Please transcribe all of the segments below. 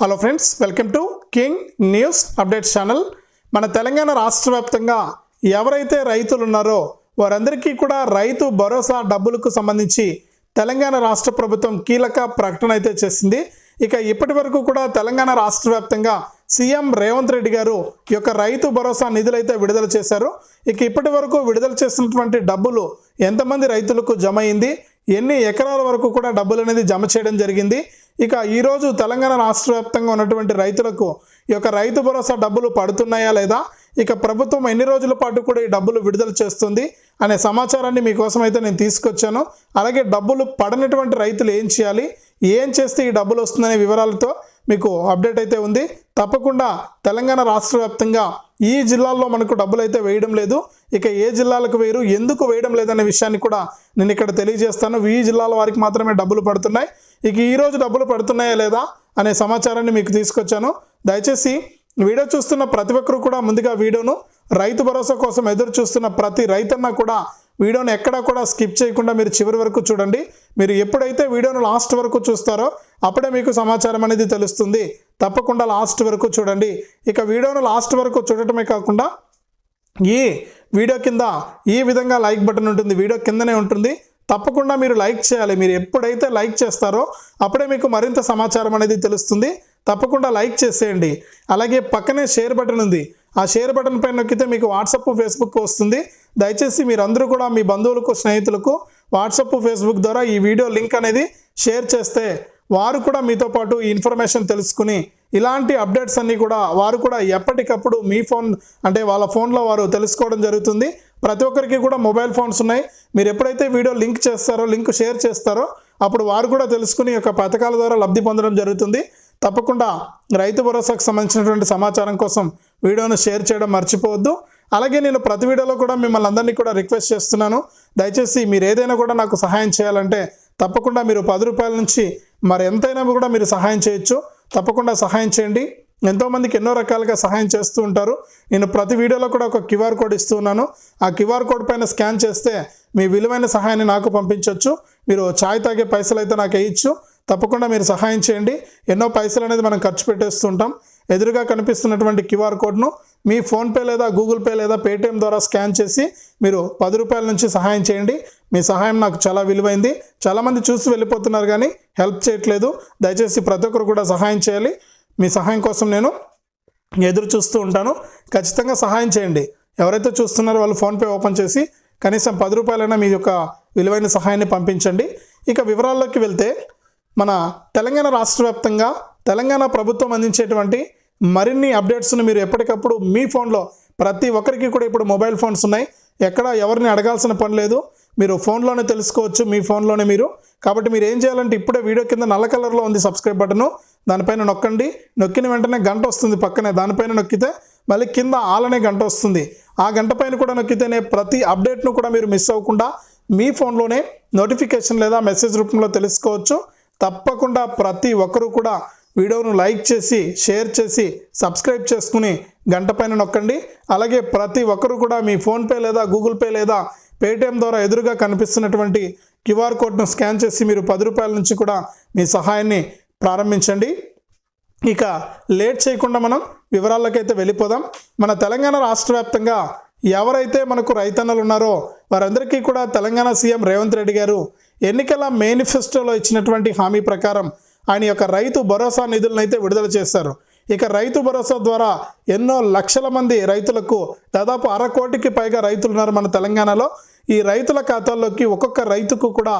Hello friends welcome to king news updates channel మన తెలంగాణ రాష్ట్ర వ్యాప్తంగా ఎవరైతే రైతులు ఉన్నారో వారందరికీ కూడా రైతు భరోసా డబ్బులకు సంబంధించి తెలంగాణ రాష్ట్ర ప్రభుత్వం కీలక ప్రకటన అయితే చేసింది. ఇక ఇప్పటి వరకు కూడా తెలంగాణ రాష్ట్ర వ్యాప్తంగా సీఎం రేవంత్ రెడ్డి గారు ఈ యొక్క రైతు భరోసా నిధులు అయితే విడుదల చేశారు. ఇక ఇప్పటి వరకు విడుదల చేసినటువంటి డబ్బులు ఎంతమంది రైతులకు జమ అయింది? ఎన్ని ఎకరాల వరకు కూడా డబ్బులు అనేది జమ చేయడం జరిగింది? ఇక ఈరోజు తెలంగాణ రాష్ట్ర వ్యాప్తంగా ఉన్నటువంటి రైతులకు ఈ యొక్క రైతు భరోసా డబ్బులు పడుతున్నాయా లేదా? ఇక ప్రభుత్వం ఎన్ని రోజుల పాటు కూడా ఈ డబ్బులు విడుదల చేస్తుంది అనే సమాచారాన్ని మీకోసం అయితే నేను తీసుకొచ్చాను. అలాగే డబ్బులు పడనటువంటి రైతులు ఏం చేయాలి? ఏం చేస్తే ఈ డబ్బులు వస్తుందనే వివరాలతో మీకు అప్డేట్ అయితే ఉంది. తప్పకుండా తెలంగాణ రాష్ట్ర వ్యాప్తంగా ఈ జిల్లాల్లో మనకు డబ్బులు అయితే వేయడం లేదు. ఇక ఏ జిల్లాలకు వేరు ఎందుకు వేయడం లేదనే విషయాన్ని కూడా నేను ఇక్కడ తెలియజేస్తాను. ఈ జిల్లాల వారికి మాత్రమే డబ్బులు పడుతున్నాయి. ఇక ఈరోజు డబ్బులు పడుతున్నాయా లేదా అనే సమాచారాన్ని మీకు తీసుకొచ్చాను. దయచేసి వీడియో చూస్తున్న ప్రతి ఒక్కరు కూడా ముందుగా వీడియోను రైతు భరోసా కోసం ఎదురు చూస్తున్న ప్రతి రైతన్న కూడా వీడియోను ఎక్కడా కూడా స్కిప్ చేయకుండా మీరు చివరి వరకు చూడండి. మీరు ఎప్పుడైతే వీడియోను లాస్ట్ వరకు చూస్తారో అప్పుడే మీకు సమాచారం అనేది తెలుస్తుంది. తప్పకుండా లాస్ట్ వరకు చూడండి. ఇక వీడియోను లాస్ట్ వరకు చూడటమే కాకుండా ఈ వీడియో కింద ఈ విధంగా లైక్ బటన్ ఉంటుంది. వీడియో కిందనే ఉంటుంది. తప్పకుండా మీరు లైక్ చేయాలి. మీరు ఎప్పుడైతే లైక్ చేస్తారో అప్పుడే మీకు మరింత సమాచారం అనేది తెలుస్తుంది. తప్పకుండా లైక్ చేసేయండి. అలాగే పక్కనే షేర్ బటన్ ఉంది. ఆ షేర్ బటన్ పైన నొక్కితే మీకు వాట్సప్ ఫేస్బుక్ వస్తుంది. దయచేసి మీరందరూ కూడా మీ బంధువులకు స్నేహితులకు వాట్సప్ ఫేస్బుక్ ద్వారా ఈ వీడియో లింక్ అనేది షేర్ చేస్తే వారు కూడా మీతో పాటు ఈ ఇన్ఫర్మేషన్ తెలుసుకుని ఇలాంటి అప్డేట్స్ అన్నీ కూడా వారు కూడా ఎప్పటికప్పుడు మీ ఫోన్ అంటే వాళ్ళ ఫోన్లో వారు తెలుసుకోవడం జరుగుతుంది. ప్రతి ఒక్కరికి కూడా మొబైల్ ఫోన్స్ ఉన్నాయి. మీరు ఎప్పుడైతే వీడియో లింక్ చేస్తారో లింక్ షేర్ చేస్తారో అప్పుడు వారు కూడా తెలుసుకుని యొక్క పథకాల ద్వారా లబ్ధి పొందడం జరుగుతుంది. తప్పకుండా రైతు భరోసాకు సంబంధించినటువంటి సమాచారం కోసం వీడియోను షేర్ చేయడం మర్చిపోవద్దు. అలాగే నేను ప్రతి వీడియోలో కూడా మిమ్మల్ని అందరినీ కూడా రిక్వెస్ట్ చేస్తున్నాను. దయచేసి మీరు ఏదైనా కూడా నాకు సహాయం చేయాలంటే తప్పకుండా మీరు పది రూపాయల నుంచి మరి ఎంతైనా కూడా మీరు సహాయం చేయొచ్చు. తప్పకుండా సహాయం చేయండి. ఎంతోమందికి ఎన్నో రకాలుగా సహాయం చేస్తూ ఉంటారు. నేను ప్రతి వీడియోలో కూడా ఒక క్యూఆర్ కోడ్ ఇస్తూ ఉన్నాను. ఆ క్యూఆర్ కోడ్ పైన స్కాన్ చేస్తే మీ విలువైన సహాయాన్ని నాకు పంపించవచ్చు మీరు ఛాయ్ తాగే పైసలు అయితే నాకు వేయచ్చు. తప్పకుండా మీరు సహాయం చేయండి. ఎన్నో పైసలు అనేది మనం ఖర్చు పెట్టేస్తుంటాం. ఎదురుగా కనిపిస్తున్నటువంటి క్యూఆర్ కోడ్ను మీ ఫోన్పే లేదా గూగుల్ పే లేదా పేటిఎం ద్వారా స్కాన్ చేసి మీరు పది రూపాయల నుంచి సహాయం చేయండి. మీ సహాయం నాకు చాలా విలువైంది. చాలామంది చూసి వెళ్ళిపోతున్నారు కానీ హెల్ప్ చేయట్లేదు. దయచేసి ప్రతి ఒక్కరు కూడా సహాయం చేయాలి. మీ సహాయం కోసం నేను ఎదురు చూస్తూ ఉంటాను. ఖచ్చితంగా సహాయం చేయండి. ఎవరైతే చూస్తున్నారో వాళ్ళు ఫోన్పే ఓపెన్ చేసి కనీసం పది రూపాయలైనా మీ యొక్క విలువైన సహాయాన్ని పంపించండి. ఇక వివరాల్లోకి వెళ్తే మన తెలంగాణ రాష్ట్ర వ్యాప్తంగా తెలంగాణ ప్రభుత్వం అందించేటువంటి మరిన్ని అప్డేట్స్ను మీరు ఎప్పటికప్పుడు మీ ఫోన్లో ప్రతి ఒక్కరికి కూడా ఇప్పుడు మొబైల్ ఫోన్స్ ఉన్నాయి. ఎక్కడ ఎవరిని అడగాల్సిన పని లేదు. మీరు ఫోన్లోనే తెలుసుకోవచ్చు మీ ఫోన్లోనే మీరు. కాబట్టి మీరు ఏం చేయాలంటే ఇప్పుడే వీడియో కింద నల్ల కలర్లో ఉంది సబ్స్క్రైబ్ బటను. దానిపైన నొక్కండి. నొక్కిన వెంటనే గంట వస్తుంది పక్కనే. దానిపైన నొక్కితే మళ్ళీ కింద ఆలనే గంట వస్తుంది. ఆ గంట పైన కూడా నొక్కితేనే ప్రతి అప్డేట్ను కూడా మీరు మిస్ అవ్వకుండా మీ ఫోన్లోనే నోటిఫికేషన్ లేదా మెసేజ్ రూపంలో తెలుసుకోవచ్చు. తప్పకుండా ప్రతి ఒక్కరూ కూడా వీడియోను లైక్ చేసి షేర్ చేసి సబ్స్క్రైబ్ చేసుకుని గంట పైన నొక్కండి. అలాగే ప్రతి ఒక్కరు కూడా మీ ఫోన్పే లేదా గూగుల్ పే లేదా పేటిఎం ద్వారా ఎదురుగా కనిపిస్తున్నటువంటి క్యూఆర్ కోడ్ను స్కాన్ చేసి మీరు పది రూపాయల నుంచి కూడా మీ సహాయాన్ని ప్రారంభించండి. ఇక లేట్ చేయకుండా మనం వివరాలకైతే వెళ్ళిపోదాం. మన తెలంగాణ రాష్ట్ర వ్యాప్తంగా ఎవరైతే మనకు రైతన్నలు ఉన్నారో వారందరికీ కూడా తెలంగాణ సీఎం రేవంత్ రెడ్డి గారు ఎన్నికల మేనిఫెస్టోలో ఇచ్చినటువంటి హామీ ప్రకారం ఆయన యొక్క రైతు భరోసా నిధులను అయితే విడుదల చేశారు. ఇక రైతు భరోసా ద్వారా ఎన్నో లక్షల మంది రైతులకు దాదాపు అర కోటికి పైగా రైతులు ఉన్నారు మన తెలంగాణలో. ఈ రైతుల ఖాతాల్లోకి ఒక్కొక్క రైతుకు కూడా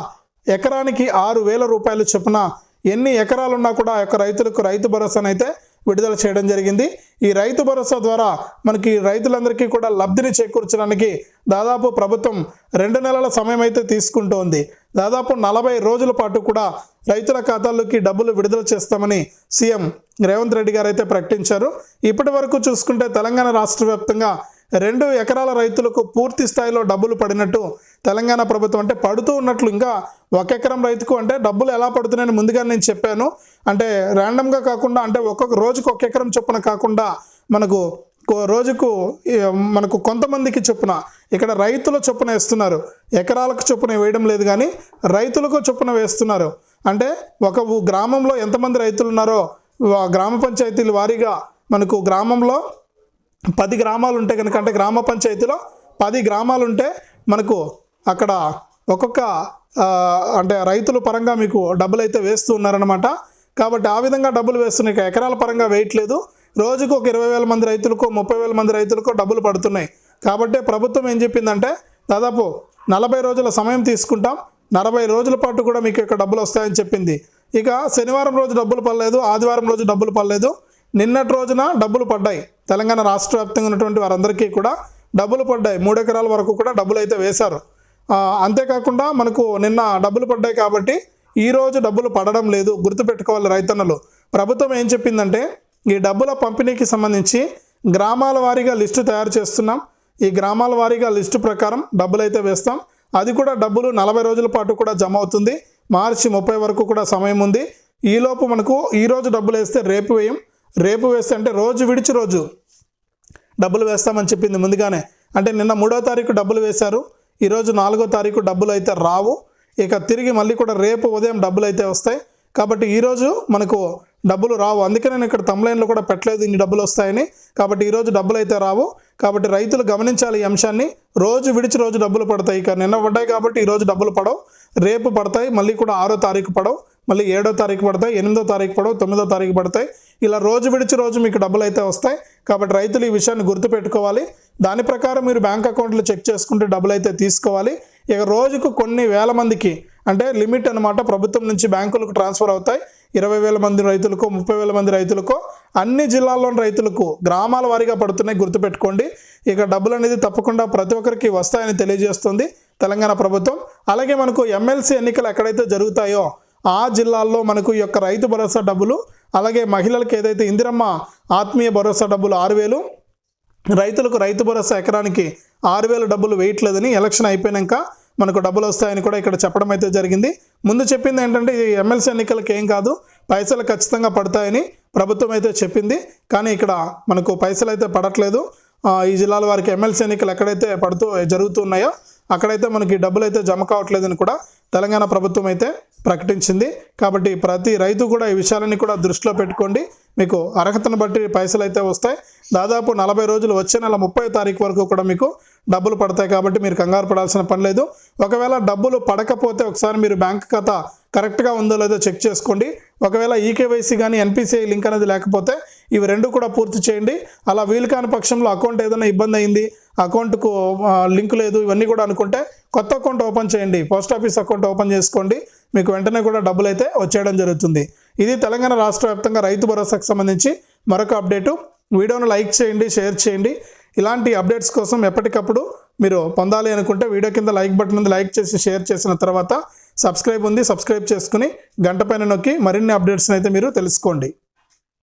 ఎకరానికి ఆరు వేల రూపాయలు చొప్పున ఎన్ని ఎకరాలున్నా కూడా ఆ యొక్క రైతులకు రైతు భరోసానైతే విడుదల చేయడం జరిగింది. ఈ రైతు భరోసా ద్వారా మనకి రైతులందరికీ కూడా లబ్ధిని చేకూర్చడానికి దాదాపు ప్రభుత్వం రెండు నెలల సమయం అయితే తీసుకుంటోంది. దాదాపు నలభై రోజుల పాటు కూడా రైతుల ఖాతాల్లోకి డబ్బులు విడుదల చేస్తామని సీఎం రేవంత్ రెడ్డి గారు అయితే ప్రకటించారు. ఇప్పటి వరకు చూసుకుంటే తెలంగాణ రాష్ట్ర వ్యాప్తంగా రెండు ఎకరాల రైతులకు పూర్తి స్థాయిలో డబ్బులు పడినట్టు తెలంగాణ ప్రభుత్వం అంటే పడుతూ ఉన్నట్లు ఇంకా ఒక ఎకరం రైతుకు అంటే డబ్బులు ఎలా పడుతున్నాయని ముందుగా నేను చెప్పాను. అంటే ర్యాండమ్గా కాకుండా అంటే ఒక్కొక్క రోజుకు ఒక ఎకరం చొప్పున కాకుండా మనకు కో- రోజుకు మనకు కొంతమందికి చొప్పున ఇక్కడ రైతుల చొప్పున వేస్తున్నారు. ఎకరాలకు చొప్పున వేయడం లేదు కానీ రైతులకు చొప్పున వేస్తున్నారు. అంటే ఒక గ్రామంలో ఎంతమంది రైతులు ఉన్నారో గ్రామ పంచాయతీల వారీగా మనకు గ్రామంలో పది గ్రామాలు ఉంటే కనుక అంటే గ్రామ పంచాయతీలో పది గ్రామాలు ఉంటే మనకు అక్కడ ఒక్కొక్క అంటే రైతుల పరంగా మీకు డబ్బులు అయితే వేస్తూ ఉన్నారనమాట కాబట్టి ఆ విధంగా డబ్బులు వేస్తున్నాయి ఎకరాల పరంగా వేయట్లేదు. రోజుకు ఒక ఇరవై వేల మంది రైతులకు ముప్పై వేల మంది రైతులకు డబ్బులు పడుతున్నాయి. కాబట్టి ప్రభుత్వం ఏం చెప్పిందంటే దాదాపు నలభై రోజుల సమయం తీసుకుంటాం. నలభై రోజుల పాటు కూడా మీకు ఇక్కడ డబ్బులు వస్తాయని చెప్పింది. ఇక శనివారం రోజు డబ్బులు పడలేదు ఆదివారం రోజు డబ్బులు పడలేదు. నిన్నటి రోజున డబ్బులు పడ్డాయి. తెలంగాణ రాష్ట్ర వ్యాప్తంగా ఉన్నటువంటి వారందరికీ కూడా డబ్బులు పడ్డాయి. మూడు ఎకరాల వరకు కూడా డబ్బులు అయితే వేశారు. అంతేకాకుండా మనకు నిన్న డబ్బులు పడ్డాయి కాబట్టి ఈ రోజు డబ్బులు పడడం లేదు. గుర్తుపెట్టుకోవాలి రైతన్నలు. ప్రభుత్వం ఏం చెప్పిందంటే ఈ డబ్బుల పంపిణీకి సంబంధించి గ్రామాల వారీగా లిస్టు తయారు చేస్తున్నాం. ఈ గ్రామాల వారీగా లిస్టు ప్రకారం డబ్బులు అయితే వేస్తాం. అది కూడా డబ్బులు నలభై రోజుల పాటు కూడా జమ అవుతుంది. మార్చి ముప్పై వరకు కూడా సమయం ఉంది. ఈలోపు మనకు ఈ రోజు డబ్బులు వేస్తే రేపు వేయం. రేపు వేస్తే అంటే రోజు విడిచి రోజు డబ్బులు వేస్తామని చెప్పింది ముందుగానే. అంటే నిన్న మూడో తారీఖు డబ్బులు వేశారు ఈరోజు నాలుగో తారీఖు డబ్బులు అయితే రావు. ఇక తిరిగి మళ్ళీ కూడా రేపు ఉదయం డబ్బులు అయితే వస్తాయి. కాబట్టి ఈరోజు మనకు డబ్బులు రావు. అందుకే నేను ఇక్కడ తమ్లైన్లో కూడా పెట్టలేదు ఇన్ని డబ్బులు వస్తాయని. కాబట్టి ఈరోజు డబ్బులు అయితే రావు. కాబట్టి రైతులు గమనించాలి ఈ అంశాన్ని. రోజు విడిచి రోజు డబ్బులు పడతాయి. ఇక నిన్న పడ్డాయి కాబట్టి ఈరోజు డబ్బులు పడవు. రేపు పడతాయి మళ్ళీ కూడా ఆరో తారీఖు పడవు. మళ్ళీ ఏడో తారీఖు పడతాయి ఎనిమిదో తారీఖు పడవు తొమ్మిదో తారీఖు పడతాయి. ఇలా రోజు విడిచి రోజు మీకు డబ్బులు అయితే వస్తాయి. కాబట్టి రైతులు ఈ విషయాన్ని గుర్తుపెట్టుకోవాలి. దాని ప్రకారం మీరు బ్యాంక్ అకౌంట్లు చెక్ చేసుకుంటే డబ్బులు అయితే తీసుకోవాలి. ఇక రోజుకు కొన్ని వేల మందికి అంటే లిమిట్ అనమాట ప్రభుత్వం నుంచి బ్యాంకులకు ట్రాన్స్ఫర్ అవుతాయి. ఇరవై వేల మంది రైతులకు ముప్పై వేల మంది రైతులకు అన్ని జిల్లాల్లోని రైతులకు గ్రామాల వారీగా పడుతున్నాయి గుర్తుపెట్టుకోండి. ఇక డబ్బులు అనేది తప్పకుండా ప్రతి ఒక్కరికి వస్తాయని తెలియజేస్తుంది తెలంగాణ ప్రభుత్వం. అలాగే మనకు ఎమ్మెల్సీ ఎన్నికలు ఎక్కడైతే జరుగుతాయో ఆ జిల్లాల్లో మనకు ఈ యొక్క రైతు భరోసా డబ్బులు అలాగే మహిళలకు ఏదైతే ఇందిరమ్మ ఆత్మీయ భరోసా డబ్బులు ఆరు వేలు రైతులకు రైతు భరోసా ఎకరానికి ఆరు వేల డబ్బులు వేయట్లేదని ఎలక్షన్ అయిపోయాక మనకు డబ్బులు వస్తాయని కూడా ఇక్కడ చెప్పడం అయితే జరిగింది. ముందు చెప్పింది ఏంటంటే ఈ ఎమ్మెల్సీ ఎన్నికలకు ఏం కాదు పైసలు ఖచ్చితంగా పడతాయని ప్రభుత్వం అయితే చెప్పింది. కానీ ఇక్కడ మనకు పైసలు అయితే పడట్లేదు. ఈ జిల్లాల వారికి ఎమ్మెల్సీ ఎన్నికలు ఎక్కడైతే పడుతూ జరుగుతున్నాయో అక్కడైతే మనకి డబ్బులు అయితే జమ కావట్లేదని కూడా తెలంగాణ ప్రభుత్వం అయితే ప్రకటించింది. కాబట్టి ప్రతి రైతు కూడా ఈ విషయాలన్నీ కూడా దృష్టిలో పెట్టుకోండి. మీకు అర్హతను బట్టి పైసలు అయితే వస్తాయి. దాదాపు నలభై రోజులు వచ్చే నెల ముప్పై తారీఖు వరకు కూడా మీకు డబ్బులు పడతాయి కాబట్టి మీరు కంగారు పడాల్సిన పని లేదు. ఒకవేళ డబ్బులు పడకపోతే ఒకసారి మీరు బ్యాంక్ ఖాతా కరెక్ట్గా ఉందో లేదో చెక్ చేసుకోండి. ఒకవేళ ఈకేవైసీ కానీ ఎన్పిసిఐ లింక్ అనేది లేకపోతే ఇవి రెండు కూడా పూర్తి చేయండి. అలా వీలు కాని పక్షంలో అకౌంట్ ఏదైనా ఇబ్బంది అయింది అకౌంట్కు లింక్ లేదు ఇవన్నీ కూడా అనుకుంటే కొత్త అకౌంట్ ఓపెన్ చేయండి. పోస్ట్ ఆఫీస్ అకౌంట్ ఓపెన్ చేసుకోండి. మీకు వెంటనే కూడా డబ్బులు అయితే వచ్చేయడం జరుగుతుంది. ఇది తెలంగాణ రాష్ట్ర వ్యాప్తంగా రైతు భరోసాకు సంబంధించి మరొక అప్డేటు. వీడియోను లైక్ చేయండి షేర్ చేయండి. ఇలాంటి అప్డేట్స్ కోసం ఎప్పటికప్పుడు మీరు పొందాలి అనుకుంటే వీడియో కింద లైక్ బటన్ ఉంది లైక్ చేసి షేర్ చేసిన తర్వాత సబ్స్క్రైబ్ ఉంది సబ్స్క్రైబ్ చేసుకుని గంట పైన నొక్కి మరిన్ని అప్డేట్స్ని అయితే మీరు తెలుసుకోండి.